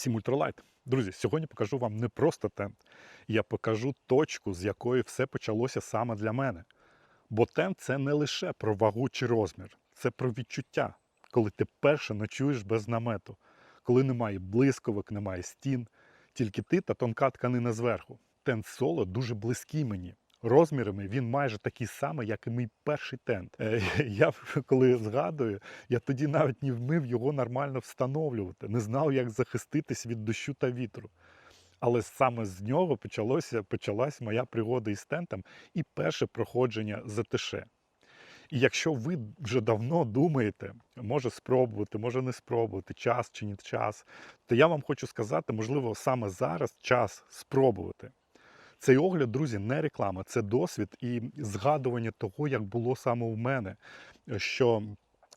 Всім ультралайт. Друзі, сьогодні покажу вам не просто тент. Я покажу точку, з якої все почалося саме для мене. Бо тент це не лише про вагу чи розмір, це про відчуття, коли ти перше ночуєш без намету, коли немає блисковик, немає стін, тільки ти та тонка тканина зверху. Тент соло дуже близький мені. Розмірами він майже такий самий, як і мій перший тент. Е, Я коли згадую, я тоді навіть не вмів його нормально встановлювати, не знав, як захиститись від дощу та вітру. Але саме з нього почалося, почалась моя пригода із тентом і перше проходження ЗТШ. І якщо ви вже давно думаєте, може спробувати, може не спробувати, час чи не час, то я вам хочу сказати, можливо, саме зараз час спробувати. Цей огляд, друзі, не реклама, це досвід і згадування того, як було саме у мене, що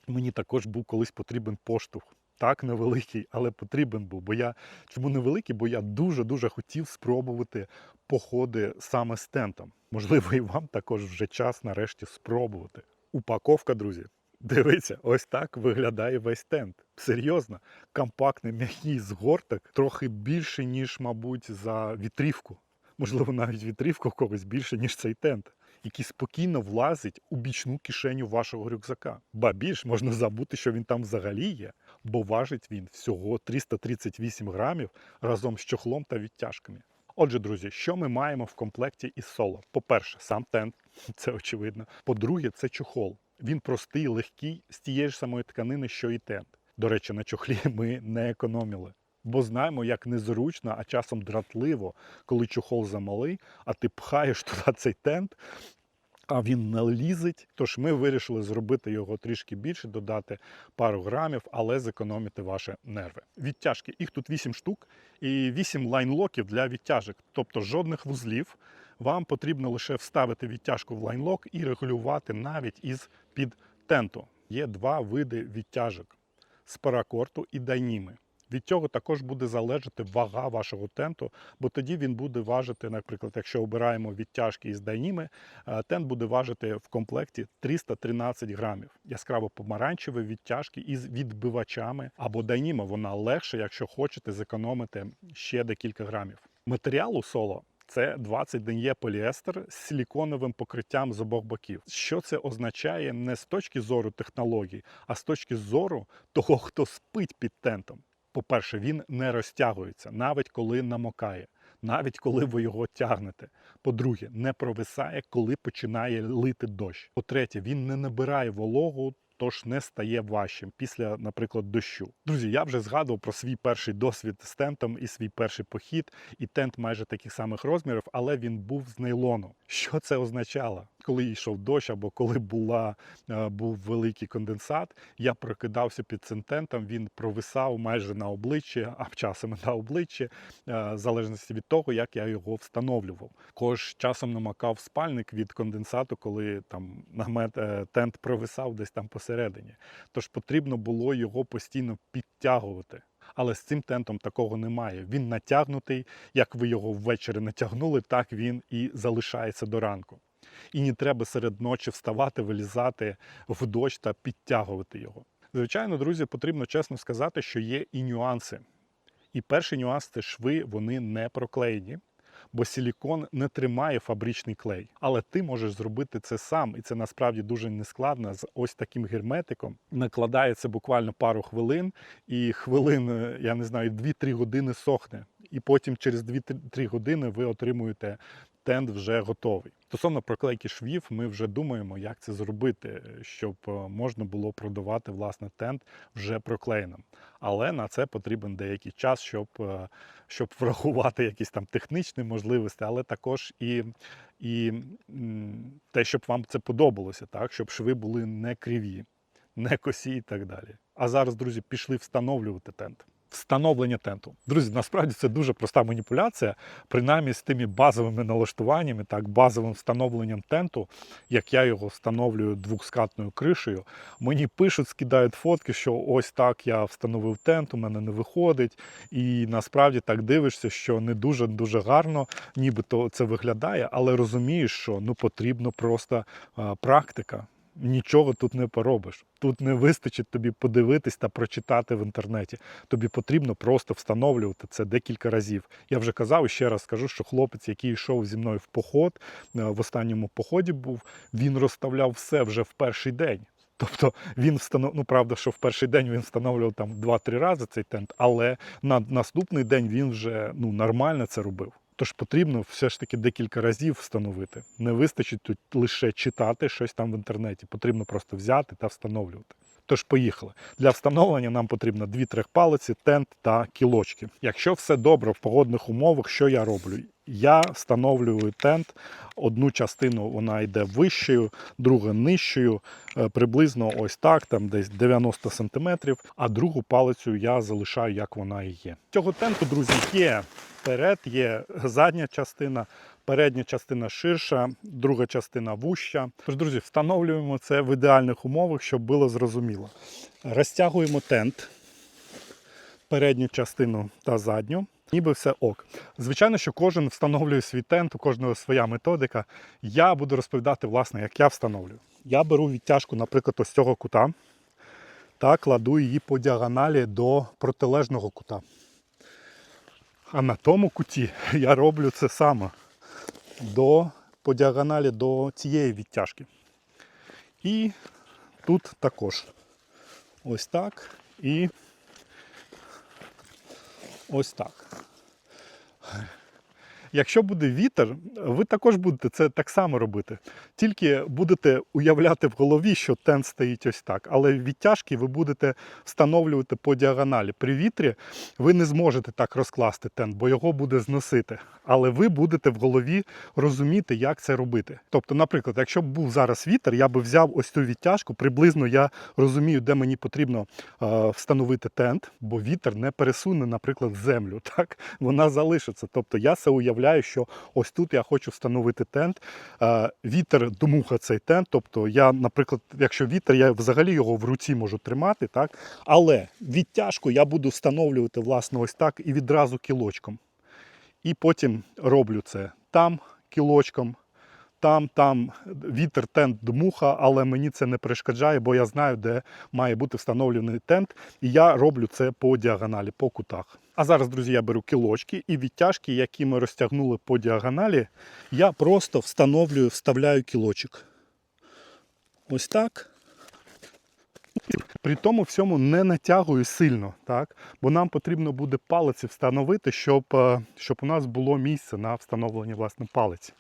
мені також був колись потрібен поштовх. Так, невеликий, але потрібен був. Бо я чому невеликий? Бо я дуже-дуже хотів спробувати походи саме з тентом. Можливо, і вам також вже час нарешті спробувати. Упаковка, друзі. Дивіться, ось так виглядає весь тент. Серйозно, компактний м'який згорток, трохи більше, ніж, мабуть, за вітрівку. Можливо, навіть вітрівка у когось більше, ніж цей тент, який спокійно влазить у бічну кишеню вашого рюкзака. Ба більш можна забути, що він там взагалі є, бо важить він всього 338 грамів разом з чохлом та відтяжками. Отже, друзі, що ми маємо в комплекті із соло? По-перше, сам тент, це очевидно. По-друге, це чохол. Він простий, легкий, з тієї ж самої тканини, що і тент. До речі, на чохлі ми не економили. Бо знаємо, як незручно, а часом дратливо, коли чохол замалий, а ти пхаєш туди цей тент, а він не лізить. Тож ми вирішили зробити його трішки більше, додати пару грамів, але зекономити ваші нерви. Відтяжки. Їх тут 8 штук і 8 лайнлоків для відтяжок, тобто жодних вузлів. Вам потрібно лише вставити відтяжку в лайнлок і регулювати навіть із під тенту. Є два види відтяжок з паракорту і дайніми. Від цього також буде залежати вага вашого тенту, бо тоді він буде важити, наприклад, якщо обираємо відтяжки із дайніми, е, тент буде важити в комплекті 313 грамів. Яскраво помаранчеві відтяжки із відбивачами або дайніма. Вона легше, якщо хочете зекономити ще декілька грамів. Матеріалу соло. Це 20 ден'є поліестер з силіконовим покриттям з обох боків. Що це означає не з точки зору технологій, а з точки зору того, хто спить під тентом. По-перше, він не розтягується, навіть коли намокає, навіть коли ви його тягнете. По-друге, не провисає, коли починає лити дощ. По-третє, він не набирає вологу. Тож не стає важчим після, наприклад, дощу. Друзі, я вже згадував про свій перший досвід з тентом і свій перший похід, і тент майже таких самих розмірів, але він був з нейлону. Що це означало? Коли йшов дощ або коли була, е, був великий конденсат, я прокидався під цим тентом, він провисав майже на обличчі, а часом на обличчі, е, в залежності від того, як я його встановлював. Кож часом намакав спальник від конденсату, коли там намет е, тент провисав десь там посередині. Тож потрібно було його постійно підтягувати. Але з цим тентом такого немає. Він натягнутий. Як ви його ввечері натягнули, так він і залишається до ранку. І не треба серед ночі вставати, вилізати в дощ та підтягувати його. Звичайно, друзі, потрібно чесно сказати, що є і нюанси. І перший нюанс це шви, вони не проклеєні, бо силікон не тримає фабричний клей. Але ти можеш зробити це сам, і це насправді дуже нескладно. З ось таким герметиком накладається буквально пару хвилин, і хвилин, е, я не знаю, 2-3 години сохне. І потім через 2-3 години ви отримуєте тент вже готовий. Стосовно проклейки швів, ми вже думаємо, як це зробити, щоб е, можна було продавати власне тент вже проклеєним. Але на це потрібен деякий час, щоб, е, щоб врахувати якісь там технічні можливості, але також і, і те, щоб вам це подобалося, так щоб шви були не криві, не косі і так далі. А зараз, друзі, пішли встановлювати тент. Встановлення тенту. Друзі, насправді це дуже проста маніпуляція, принаймні з тими базовими налаштуваннями, так, базовим встановленням тенту, як я його встановлюю двохскатною кришею. Мені пишуть, скидають фотки, що ось так я встановив тент, у мене не виходить. І насправді так дивишся, що не дуже дуже гарно, нібито це виглядає, але розумієш, що ну потрібно просто практика. Нічого тут не поробиш. Тут не вистачить тобі подивитись та прочитати в інтернеті. Тобі потрібно просто встановлювати це декілька разів. Я вже казав ще раз скажу, що хлопець, який йшов зі мною в поход, е, в останньому поході був, він розставляв все вже в перший день. Тобто він встановив, ну правда, що в перший день він встановлював там 2-3 рази цей тент, але на наступний день він вже ну, нормально це робив. Тож потрібно все ж таки декілька разів встановити. Не вистачить тут лише читати щось там в інтернеті. Потрібно просто взяти та встановлювати. Тож поїхали. Для встановлення нам потрібно дві трехпалиці, тент та кілочки. Якщо все добре в погодних умовах, що я роблю? Я встановлюю тент. Одну частину вона йде вищою, другу нижчою, е, приблизно ось так, там десь 90 см, а другу палицю я залишаю, як вона і є. Цього тенту, друзі, є перед, є задня частина, передня частина ширша, друга частина вуща. Тож, друзі, встановлюємо це в ідеальних умовах, щоб було зрозуміло. Розтягуємо тент, передню частину та задню. Ніби все ок. Звичайно, що кожен встановлює свій тент, у кожного своя методика. Я буду розповідати, власне, як я встановлюю. Я беру відтяжку, наприклад, ось цього кута та кладу її по діагоналі до протилежного кута. А на тому куті я роблю це саме до, по діагоналі до цієї відтяжки. І тут також ось так і ось так. Якщо буде вітер, ви також будете це так само робити. Тільки будете уявляти в голові, що тент стоїть ось так. Але відтяжки ви будете встановлювати по діагоналі. При вітрі ви не зможете так розкласти тент, бо його буде зносити. Але ви будете в голові розуміти, як це робити. Тобто, наприклад, якщо б був зараз вітер, я би взяв ось цю відтяжку, приблизно я розумію, де мені потрібно е, встановити тент, бо вітер не пересуне, наприклад, землю. Так вона залишиться. Тобто я це уявляю, що ось тут я хочу встановити тент. Е, вітер дмуха цей тент. Тобто, я, наприклад, якщо вітер, я взагалі його в руці можу тримати, так але відтяжку я буду встановлювати власне ось так і відразу кілочком. І потім роблю це там кілочком, там, там вітер, тент, дмуха, але мені це не перешкоджає, бо я знаю, де має бути встановлений тент, і я роблю це по діагоналі, по кутах. А зараз, друзі, я беру кілочки і відтяжки, які ми розтягнули по діагоналі, я просто встановлюю, вставляю кілочок. Ось так. При тому всьому не натягую сильно, так? бо нам потрібно буде палиці встановити, щоб, е, щоб у нас було місце на встановленні власне палиці.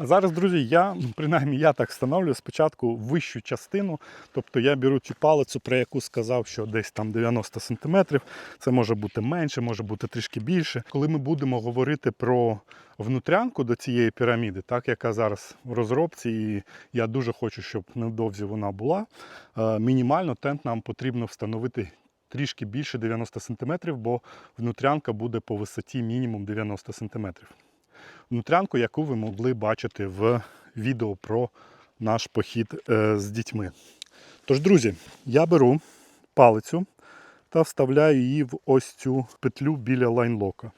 А зараз, друзі, я, принаймні я так встановлюю спочатку вищу частину, тобто я беру цю палицю, про яку сказав, що десь там 90 см, це може бути менше, може бути трішки більше. Коли ми будемо говорити про внутрянку до цієї піраміди, так, яка зараз в розробці, і я дуже хочу, щоб невдовзі вона була, е, мінімально тент нам потрібно встановити трішки більше 90 см, бо внутрянка буде по висоті мінімум 90 см внутрянку, яку ви могли бачити в відео про наш похід е, з дітьми. Тож, друзі, я беру палицю та вставляю її в ось цю петлю біля лайнлока.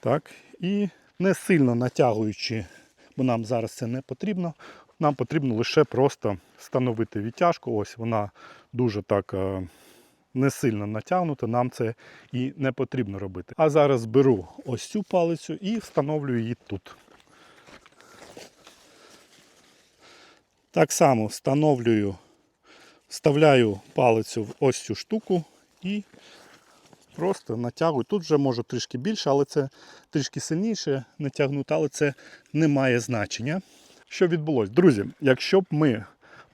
Так, і не сильно натягуючи, бо нам зараз це не потрібно. Нам потрібно лише просто встановити відтяжку. Ось вона дуже так е, не сильно натягнута, нам це і не потрібно робити. А зараз беру ось цю палицю і встановлюю її тут. Так само встановлюю, вставляю палицю в ось цю штуку і просто натягую. Тут вже може трішки більше, але це трішки сильніше натягнути, але це не має значення. Що відбулося? Друзі, якщо б ми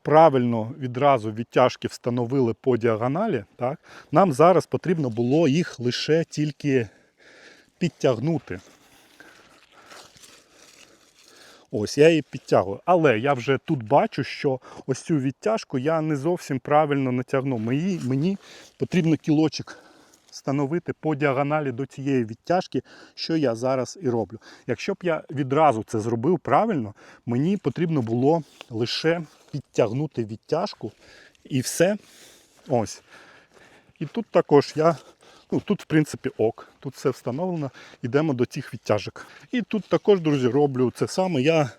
правильно відразу відтяжки встановили по діагоналі, так, нам зараз потрібно було їх лише тільки підтягнути. Ось, я її підтягую. Але я вже тут бачу, що ось цю відтяжку я не зовсім правильно натягну. Мені, мені потрібно кілочок встановити по діагоналі до цієї відтяжки, що я зараз і роблю. Якщо б я відразу це зробив правильно, мені потрібно було лише підтягнути відтяжку і все. Ось. І тут також я Ну, тут, в принципі, ок, тут все встановлено. Йдемо до цих відтяжок. І тут також, друзі, роблю це саме. Я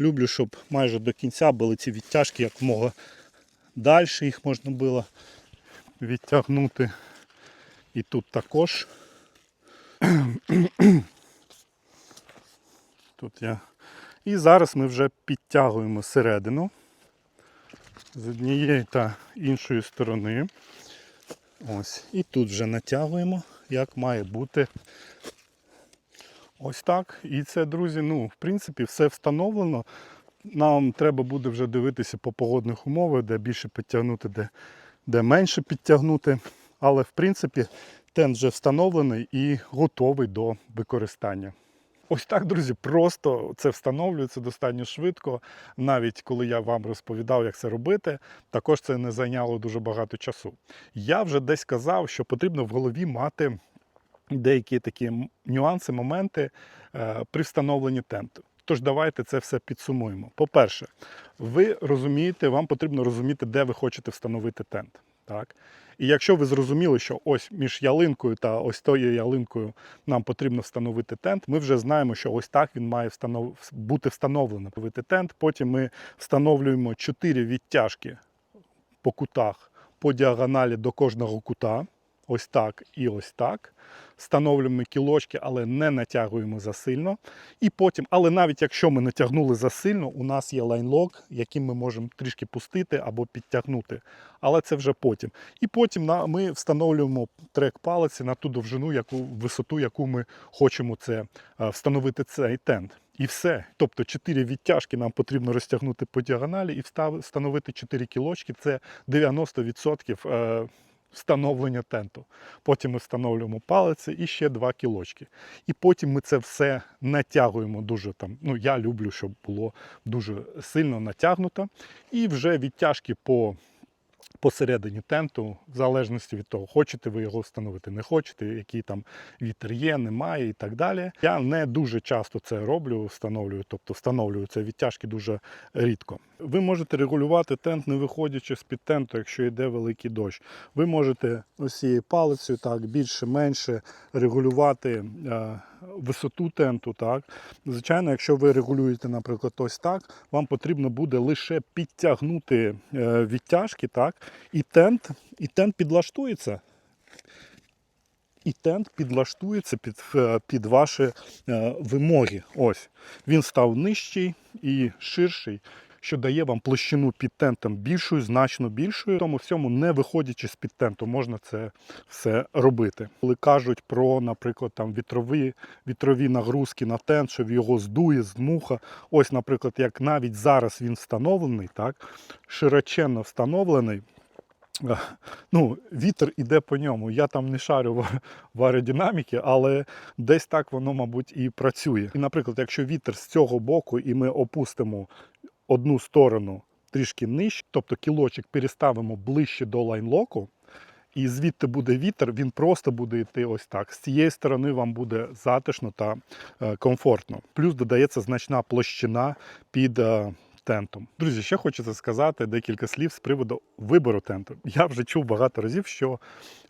люблю, щоб майже до кінця були ці відтяжки, як мога далі їх можна було відтягнути. І тут також. Тут я. І зараз ми вже підтягуємо середину з однієї та іншої сторони. Ось. І тут вже натягуємо, як має бути. Ось так. І це, друзі, ну, в принципі, все встановлено. Нам треба буде вже дивитися по погодних умовах, де більше підтягнути, де, де менше підтягнути. Але в принципі тент вже встановлений і готовий до використання. Ось так, друзі, просто це встановлюється достатньо швидко. Навіть коли я вам розповідав, як це робити, також це не зайняло дуже багато часу. Я вже десь казав, що потрібно в голові мати деякі такі нюанси, моменти е, при встановленні тенту. Тож давайте це все підсумуємо. По-перше, ви розумієте, вам потрібно розуміти, де ви хочете встановити тент. Так? І якщо ви зрозуміли, що ось між ялинкою та ось тою ялинкою нам потрібно встановити тент, ми вже знаємо, що ось так він має встанов... бути встановлений. Тент. Потім ми встановлюємо 4 відтяжки по кутах по діагоналі до кожного кута. Ось так і ось так. Встановлюємо кілочки, але не натягуємо засильно. І потім, але навіть якщо ми натягнули засильно, у нас є лайнлок, яким ми можемо трішки пустити або підтягнути. Але це вже потім. І потім ми встановлюємо трек палиці на ту довжину, яку висоту, яку ми хочемо це е, встановити цей тент. І все. Тобто 4 відтяжки нам потрібно розтягнути по діагоналі і встановити 4 кілочки. Це 90% е, встановлення тенту. Потім ми встановлюємо палиці і ще 2 кілочки. І потім ми це все натягуємо дуже там. Ну, я люблю, щоб було дуже сильно натягнуто. І вже відтяжки по посередині тенту, в залежності від того, хочете ви його встановити, не хочете, який там вітер є, немає і так далі. Я не дуже часто це роблю, встановлюю, тобто встановлюю це відтяжки дуже рідко. Ви можете регулювати тент, не виходячи з-під тенту, якщо йде великий дощ. Ви можете ось цією палицею так більше-менше регулювати е, висоту тенту. Так. Звичайно, якщо ви регулюєте, наприклад, ось так, вам потрібно буде лише підтягнути е, відтяжки, так, і тент, і тент підлаштується. І тент підлаштується під, е, під ваші е, вимоги. Ось. Він став нижчий і ширший, що дає вам площину під тентом більшою, значно більшою. Тому всьому, не виходячи з під тенту, можна це все робити. Коли кажуть про, наприклад, там вітрові, вітрові нагрузки на тент, що його здує, здмуха. Ось, наприклад, як навіть зараз він встановлений, так, широченно встановлений. Е, Ну, вітер іде по ньому. Я там не шарю в аеродинаміки, але десь так воно, мабуть, і працює. І, наприклад, якщо вітер з цього боку, і ми опустимо одну сторону трішки нижче, тобто кілочок переставимо ближче до лайнлоку, і звідти буде вітер, він просто буде йти ось так. З цієї сторони вам буде затишно та е, комфортно. Плюс додається значна площина під е, тентом. Друзі, ще хочеться сказати декілька слів з приводу вибору тенту. Я вже чув багато разів, що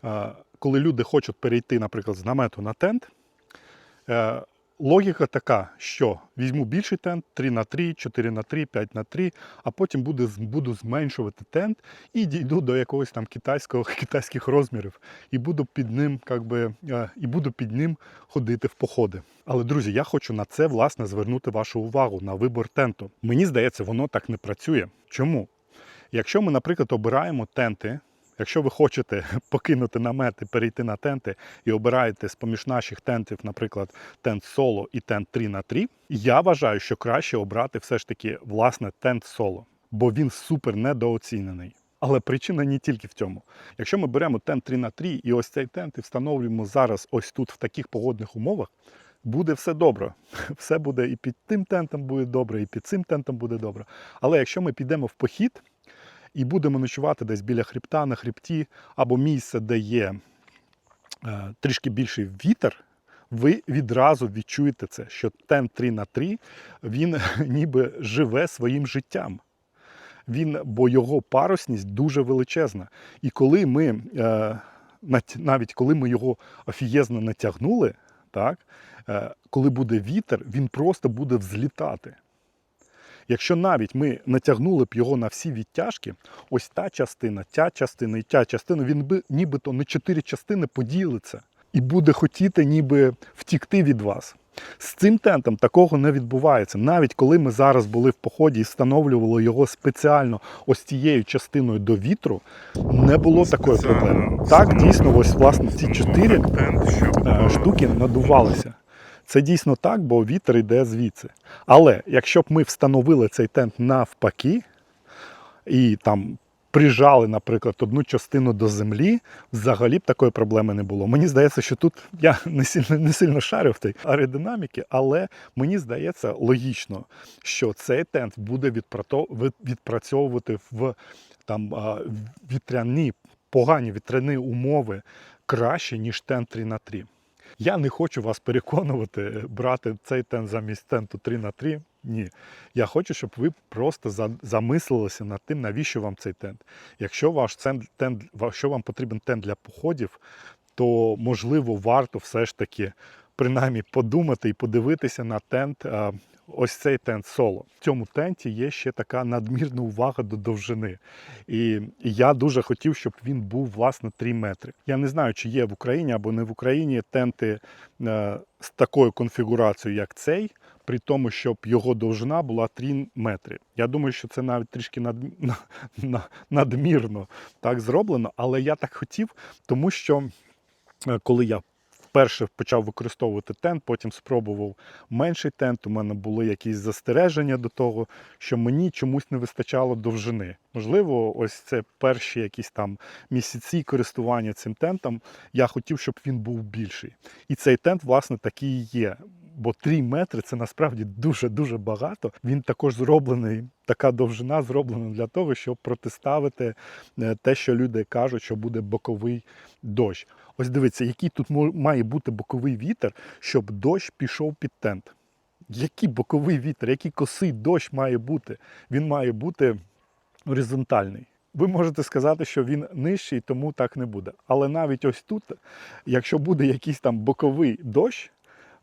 е, коли люди хочуть перейти, наприклад, з намету на тент, логіка така, що візьму більший тент 3 на 3, 4 на 3, 5 на 3, а потім буду, буду зменшувати тент і дійду до якогось там китайського, китайських розмірів і буду під ним, как би, е, і буду під ним ходити в походи. Але, друзі, я хочу на це власне звернути вашу увагу на вибор тенту. Мені здається, воно так не працює. Чому? Якщо ми, наприклад, обираємо тенти, якщо ви хочете покинути намет і перейти на тенти і обираєте з-поміж наших тентів, наприклад, тент соло і тент 3 на 3 я вважаю, що краще обрати все ж таки власне тент соло, бо він супер недооцінений. Але причина не тільки в цьому. Якщо ми беремо тент 3 на 3 і ось цей тент і встановлюємо зараз ось тут в таких погодних умовах, буде все добре. Все буде і під тим тентом буде добре, і під цим тентом буде добре. Але якщо ми підемо в похід і будемо ночувати десь біля хребта, на хребті, або місце, де є е, трішки більший вітер, ви відразу відчуєте це, що тент 3 на 3 він ніби живе своїм життям. Він, бо його парусність дуже величезна. І коли ми е, навіть коли ми його офієзно натягнули, так, е, коли буде вітер, він просто буде взлітати. Якщо навіть ми натягнули б його на всі відтяжки, ось та частина, ця частина і ця частина, він би нібито на чотири частини поділиться і буде хотіти ніби втікти від вас. З цим тентом такого не відбувається. Навіть коли ми зараз були в поході і встановлювали його спеціально ось цією частиною до вітру, не було такої проблеми. Так, дійсно, ось власне ці чотири е, штуки надувалися. Це дійсно так, бо вітер йде звідси. Але якщо б ми встановили цей тент навпаки і там прижали, наприклад, одну частину до землі, взагалі б такої проблеми не було. Мені здається, що тут я не сильно, не сильно шарю в тій аеродинаміки, але мені здається логічно, що цей тент буде відпрацьовувати в там вітряні, погані вітряні умови краще, ніж тент 3 на 3 я не хочу вас переконувати брати цей тен замість тенту 3 на 3 Ні. Я хочу, щоб ви просто замислилися над тим, навіщо вам цей тент. Якщо ваш тент, якщо вам потрібен тент для походів, то можливо варто все ж таки принаймні подумати і подивитися на тент. Ось цей тент соло. В цьому тенті є ще така надмірна увага до довжини. І я дуже хотів, щоб він був власне 3 метри. Я не знаю, чи є в Україні або не в Україні тенти е, з такою конфігурацією, як цей, при тому, щоб його довжина була 3 метри. Я думаю, що це навіть трішки над, на- на- надмірно так зроблено, але я так хотів, тому що е, коли я вперше почав використовувати тент, потім спробував менший тент. У мене були якісь застереження до того, що мені чомусь не вистачало довжини. Можливо, ось це перші якісь там місяці користування цим тентом. Я хотів, щоб він був більший. І цей тент, власне, такий є. Бо 3 метри це насправді дуже-дуже багато. Він також зроблений, така довжина зроблена для того, щоб протиставити е, те, що люди кажуть, що буде боковий дощ. Ось дивіться, який тут має бути боковий вітер, щоб дощ пішов під тент. Який боковий вітер, який косий дощ має бути? Він має бути горизонтальний. Ви можете сказати, що він нижчий, тому так не буде. Але навіть ось тут, якщо буде якийсь там боковий дощ,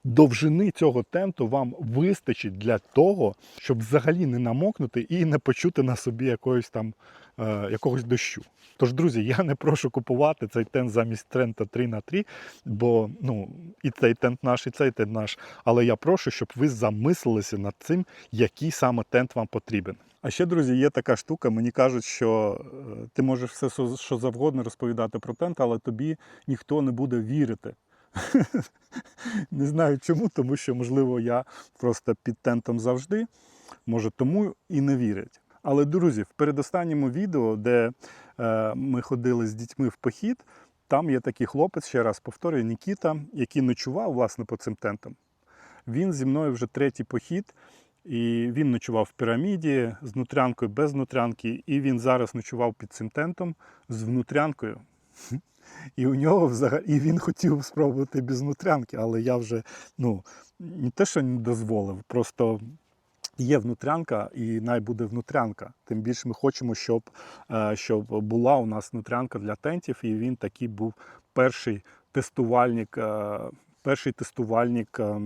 довжини цього тенту вам вистачить для того, щоб взагалі не намокнути і не почути на собі якогось там е, якогось дощу. Тож, друзі, я не прошу купувати цей тент замість тента 3 на 3 бо ну, і цей тент наш, і цей тент наш. Але я прошу, щоб ви замислилися над цим, який саме тент вам потрібен. А ще, друзі, є така штука. Мені кажуть, що е, ти можеш все що завгодно розповідати про тент, але тобі ніхто не буде вірити. Не знаю чому, тому що, можливо, я просто під тентом завжди, може, тому і не вірять. Але, друзі, в передостанньому відео, де е, ми ходили з дітьми в похід, там є такий хлопець, ще раз повторюю, Нікіта, який ночував власне по цим тентам. Він зі мною вже третій похід, і він ночував в піраміді з внутрянкою, без внутрянки, і він зараз ночував під цим тентом з внутрянкою. І у нього взагалі і він хотів спробувати без нутрянки, але я вже ну не те, що не дозволив, просто є внутрянка, і най буде внутрянка. Тим більше ми хочемо, щоб, е, щоб була у нас внутрянка для тентів, і він такий був перший тестувальник, е, перший тестувальник е,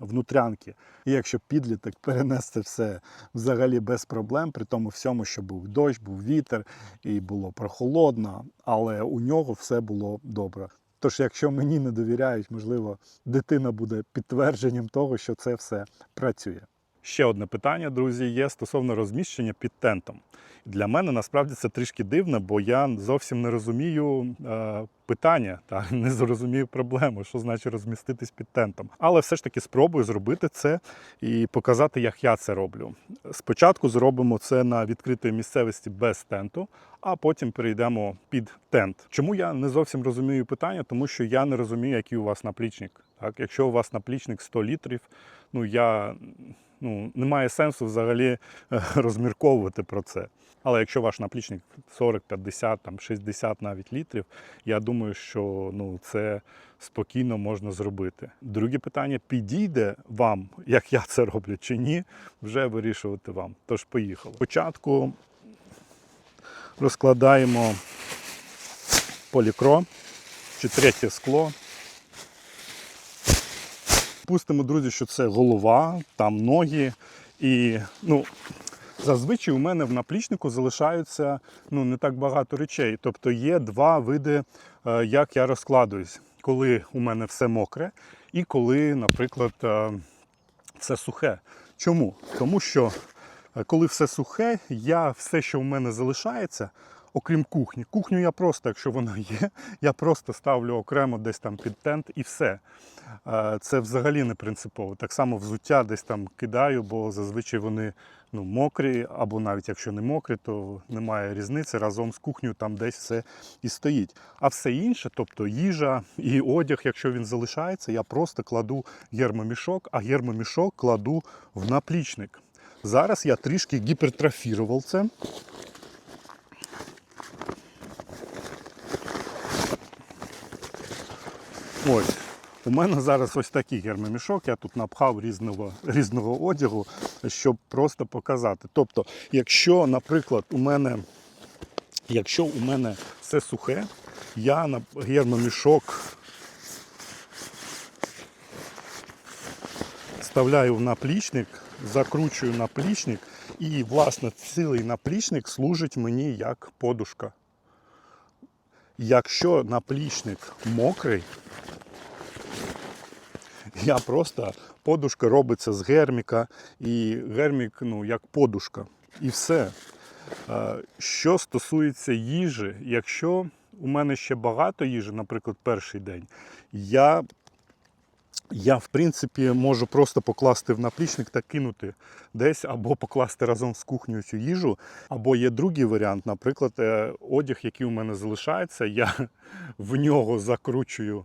внутрянки. І якщо підліток перенести все взагалі без проблем, при тому всьому, що був дощ, був вітер і було прохолодно, але у нього все було добре. Тож, якщо мені не довіряють, можливо, дитина буде підтвердженням того, що це все працює. Ще одне питання, друзі, є стосовно розміщення під тентом. Для мене насправді це трішки дивно, бо я зовсім не розумію е, питання та не зрозумію проблему, що значить розміститись під тентом. Але все ж таки спробую зробити це і показати, як я це роблю. Спочатку зробимо це на відкритій місцевості без тенту, а потім перейдемо під тент. Чому я не зовсім розумію питання? Тому що я не розумію, який у вас наплічник. Так, якщо у вас наплічник 100 літрів, ну я ну немає сенсу взагалі е, розмірковувати про це. Але якщо ваш наплічник 40, 50, там 60 навіть літрів, я думаю, що ну це спокійно можна зробити. Друге питання: підійде вам, як я це роблю, чи ні, вже вирішувати вам. Тож поїхали. Спочатку розкладаємо полікро. чи третє скло. Пустимо, друзі, що це голова, там ноги. І ну, зазвичай у мене в наплічнику залишаються ну, не так багато речей. Тобто є два види, е, як я розкладуюсь, коли у мене все мокре, і коли, наприклад, е, все сухе. Чому? Тому що е, коли все сухе, я все, що в мене залишається, окрім кухні. Кухню я просто, якщо вона є, я просто ставлю окремо десь там під тент і все. Це взагалі не принципово. Так само взуття десь там кидаю, бо зазвичай вони ну, мокрі, або навіть якщо не мокрі, то немає різниці. Разом з кухнею там десь все і стоїть. А все інше, тобто їжа і одяг, якщо він залишається, я просто кладу гермомішок, а гермомішок кладу в наплічник. Зараз я трішки гіпертрофірував це. Ось. У мене зараз ось такий гермомішок, я тут напхав різного, різного одягу, щоб просто показати. Тобто, якщо, наприклад, у мене, якщо у мене все сухе, я на гермомішок вставляю в наплічник, закручую наплічник, і, власне, цілий наплічник служить мені як подушка. Якщо наплічник мокрий, я просто подушка робиться з герміка, і гермік ну, як подушка. І все. Що стосується їжі, якщо у мене ще багато їжі, наприклад, перший день, я, я в принципі можу просто покласти в наплічник та кинути десь, або покласти разом з кухнею цю їжу. Або є другий варіант, наприклад, е, одяг, який у мене залишається, я в нього закручую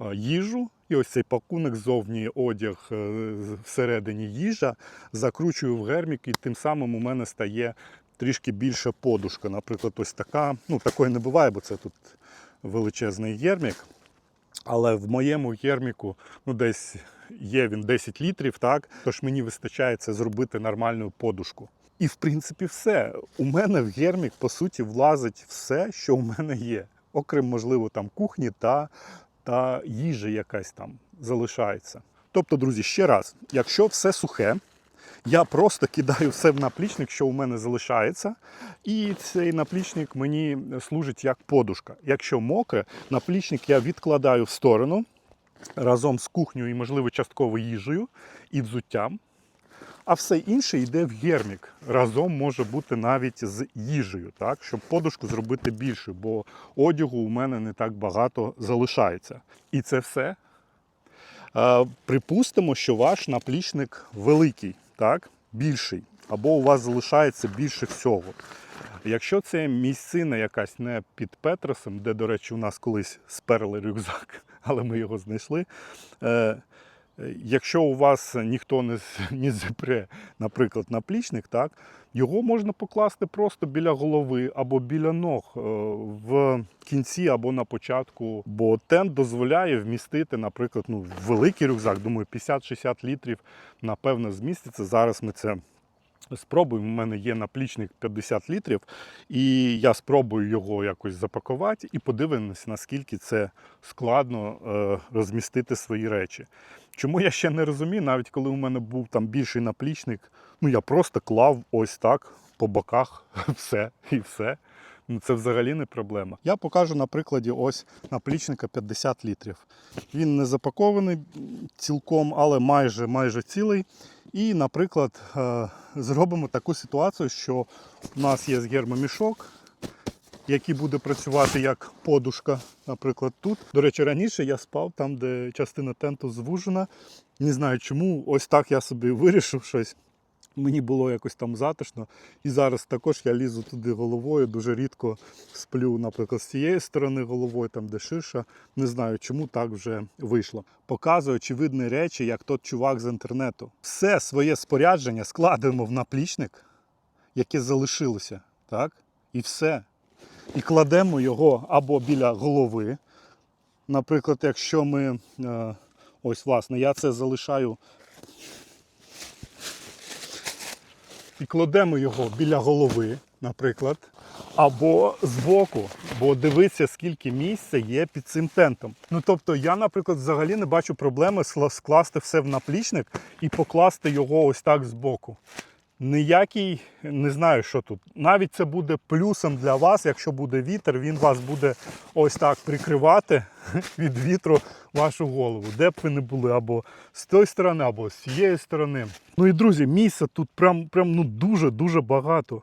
е, їжу. І ось цей пакунок зовні одяг е, всередині їжа, закручую в гермік, і тим самим у мене стає трішки більша подушка. Наприклад, ось така. Ну, такої не буває, бо це тут величезний гермік. Але в моєму герміку ну, десь є він 10 літрів, так? Тож мені вистачає це зробити нормальну подушку. І в принципі все. У мене в гермік, по суті, влазить все, що у мене є. Окрім, можливо, там кухні та та їжа якась там залишається. Тобто, друзі, ще раз, якщо все сухе, я просто кидаю все в наплічник, що у мене залишається, і цей наплічник мені служить як подушка. Якщо мокре, наплічник я відкладаю в сторону разом з кухнею і, можливо, частково їжею і взуттям. А все інше йде в гермік. Разом може бути навіть з їжею, так? щоб подушку зробити більше, бо одягу у мене не так багато залишається. І це все. Е, Припустимо, що ваш наплічник великий, так? більший, або у вас залишається більше всього. Якщо це місцина якась не під Петросом, де, до речі, у нас колись сперли рюкзак, але ми його знайшли. Якщо у вас ніхто не, не зіпре, наприклад, наплічник, так, його можна покласти просто біля голови або біля ног е, в кінці або на початку, бо тент дозволяє вмістити, наприклад, ну, великий рюкзак, думаю, 50-60 літрів, напевно, зміститься. Зараз ми це спробуємо. У мене є наплічник 50 літрів, і я спробую його якось запакувати і подивимось, наскільки це складно е, розмістити свої речі. Чому я ще не розумію, навіть коли у мене був там більший наплічник, ну я просто клав ось так по боках все і все. Ну це взагалі не проблема. Я покажу на прикладі ось наплічника 50 літрів. Він не запакований цілком, але майже майже цілий. І, наприклад, е, зробимо таку ситуацію, що у нас є гермомішок, який буде працювати як подушка, наприклад, тут. До речі, раніше я спав там, де частина тенту звужена. Не знаю чому. Ось так я собі вирішив щось. Мені було якось там затишно. І зараз також я лізу туди головою. Дуже рідко сплю, наприклад, з цієї сторони головою, там де ширша. Не знаю, чому так вже вийшло. Показую очевидні речі, як тот чувак з інтернету. Все своє спорядження складуємо в наплічник, яке залишилося. Так? І все. І кладемо його або біля голови. Наприклад, якщо ми. е, Ось, власне, я це залишаю і кладемо його біля голови, наприклад. або збоку, бо дивіться, скільки місця є під цим тентом. Ну тобто, я, наприклад, взагалі не бачу проблеми скласти все в наплічник і покласти його ось так збоку. Ніякий, не знаю, що тут. Навіть це буде плюсом для вас, якщо буде вітер, він вас буде ось так прикривати від вітру вашу голову, де б ви не були, або з тої сторони, або з цієї сторони. Ну і друзі, місця тут прям, прям ну дуже-дуже багато.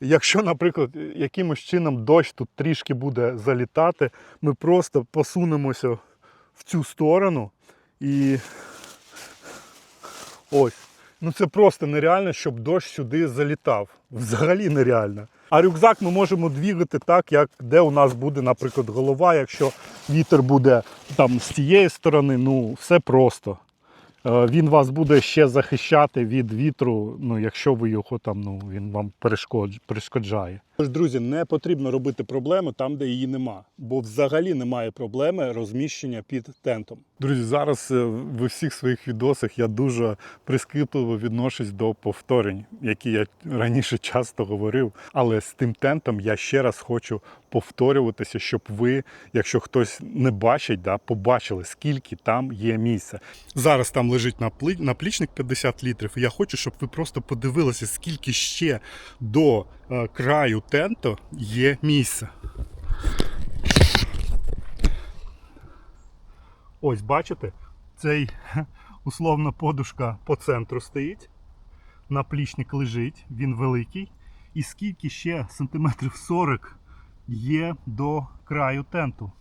Якщо, наприклад, якимось чином дощ тут трішки буде залітати, ми просто посунемося в цю сторону і ось. Ну це просто нереально, щоб дощ сюди залітав. Взагалі нереально. А рюкзак ми можемо двігати так, як де у нас буде, наприклад, голова. Якщо вітер буде там з тієї сторони, ну все просто. Е, Він вас буде ще захищати від вітру, ну якщо ви його там, ну він вам перешкоджає. Тож, друзі, не потрібно робити проблему там, де її нема, бо взагалі немає проблеми розміщення під тентом. Друзі, зараз е, в всіх своїх відосах я дуже прискіпливо відношусь до повторень, які я раніше часто говорив. Але з тим тентом я ще раз хочу повторюватися, щоб ви, якщо хтось не бачить, да, побачили, скільки там є місця. Зараз там лежить наплічник 50 літрів. І я хочу, щоб ви просто подивилися, скільки ще до е, краю тенту є місце. Ось бачите, цей условна подушка по центру стоїть. Наплічник лежить, він великий. І скільки ще сантиметрів 40 є до краю тенту.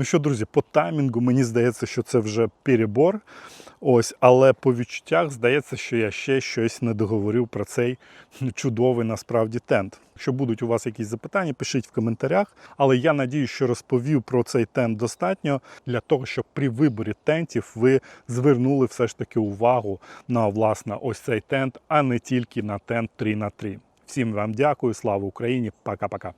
Ну що, друзі, по таймінгу мені здається, що це вже перебор. Ось, але по відчуттях здається, що я ще щось не договорив про цей чудовий насправді тент. Якщо будуть у вас якісь запитання, пишіть в коментарях. Але я надію, що розповів про цей тент достатньо для того, щоб при виборі тентів ви звернули все ж таки увагу на власне ось цей тент, а не тільки на тент 3 на 3 Всім вам дякую, слава Україні, пока-пока.